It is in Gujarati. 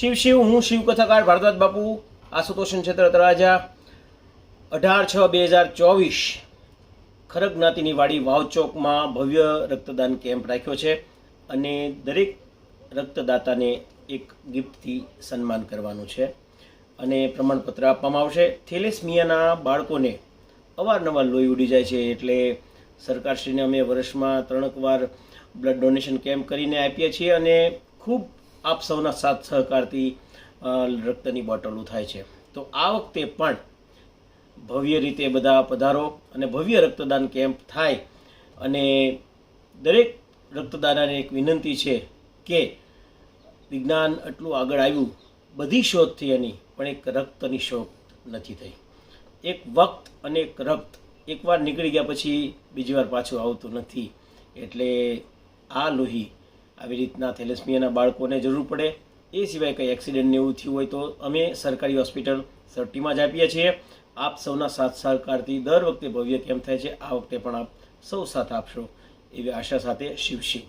શિવ શિવ, હું શિવ કથાકાર ભારદ્વાજ બાપુ આશુતોષ ક્ષેત્ર તળાજા. અઢાર છ બે હજાર ચોવીસ ખરગ જ્ઞાતિની વાડી વાવ ચોકમાં ભવ્ય રક્તદાન કેમ્પ રાખ્યો છે અને દરેક રક્તદાતાને એક ગિફ્ટથી સન્માન કરવાનું છે અને પ્રમાણપત્ર આપવામાં આવશે. થેલેસમિયાના બાળકોને અવારનવાર લોહી ઉડી જાય છે એટલે સરકારશ્રીને અમે વર્ષમાં ત્રણક વાર બ્લડ ડોનેશન કેમ્પ કરીને આપીએ છીએ અને ખૂબ આપ સૌના સાથ સહકારથી રક્તની બોટલો થાય છે. તો આ વખતે પણ ભવ્ય રીતે બધા પધારો અને ભવ્ય રક્તદાન કેમ્પ થાય અને દરેક રક્તદાતાને એક વિનંતી છે કે વિજ્ઞાન આટલું આગળ આવ્યું, બધી શોધ થઈ એની પણ એક રક્તની શોધ નથી થઈ. એક વક્ત અને એક રક્ત એકવાર નીકળી ગયા પછી બીજી વાર પાછું આવતું નથી. એટલે આ લોહી આવી રીતના થેલેસમિયાના બાળકોને જરૂર પડે. એ સિવાય કંઈ એક્સિડન્ટ ને એવું થયું હોય તો અમે સરકારી હોસ્પિટલ સરટીમાં જ આપીએ છીએ. આપ સૌના સાથ સહકારથી દર વખતે ભવ્ય કેમ્પ થાય છે. આ વખતે પણ આપ સૌ સાથ આપશો એવી આશા સાથે શિવ શિવ